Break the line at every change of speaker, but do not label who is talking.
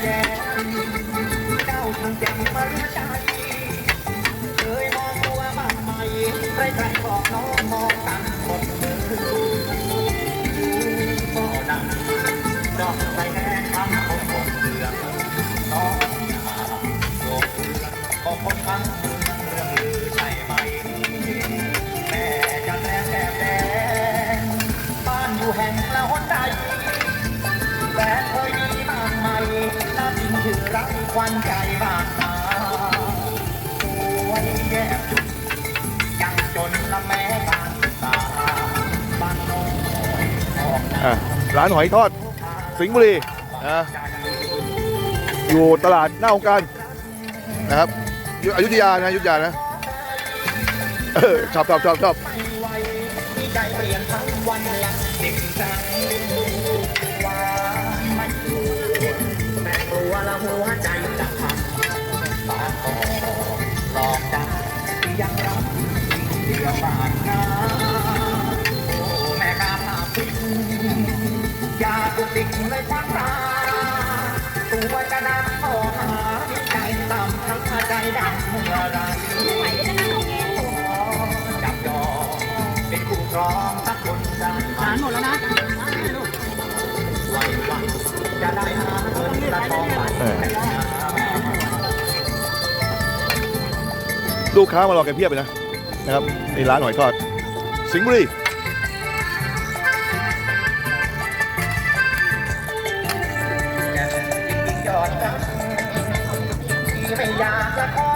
ทั้งแจ่มมารู้ใจเคยมองตัวบ้างไหมใครใครบอกน้องมองกันหมดเลยบ่ดังดอกใส่แน่ทำเขาหมดเรื่องน้องอย่าโยกเรื่องก็คนทั้งเมืองเรื่องลือใช่ไหมแม่จะแต้มแต้มแดงบ้านอยู่แห่งละหนใดแฟนเคยมี น่าจริงชื่อรักควันใจบางนาสวยแย่จุดยังจนละแม่การศึกษาบานน้อยออกหน้า
อะร้านหอยทอด สิงห์บุรีนะอยู่ตลาดหน้าองค์การนะครับอยู่อยุธยานะอยุธยานะเออชอบชอบชอบชอบ
ไม่ไหวมีใจเปลี่ยนทั้งวันหลัง ละหัวใจจะพังบาดคอหลอกดังยังรับเดือบาดนาโอ้แม่กาพาพิษอยาตุกติกเลยควันตาตัวจะดังขอหาใจต่ำทั้งใจดำเมื่อไรจับจอเป็นคู่ครองสักคนได้หม
ดแล้วนะ
ละทองบาท
เออลูกค้ามารอกันเพียบเลยนะนะครับในร้านหอยทอด สิงห์บุรี
อยากจะขอ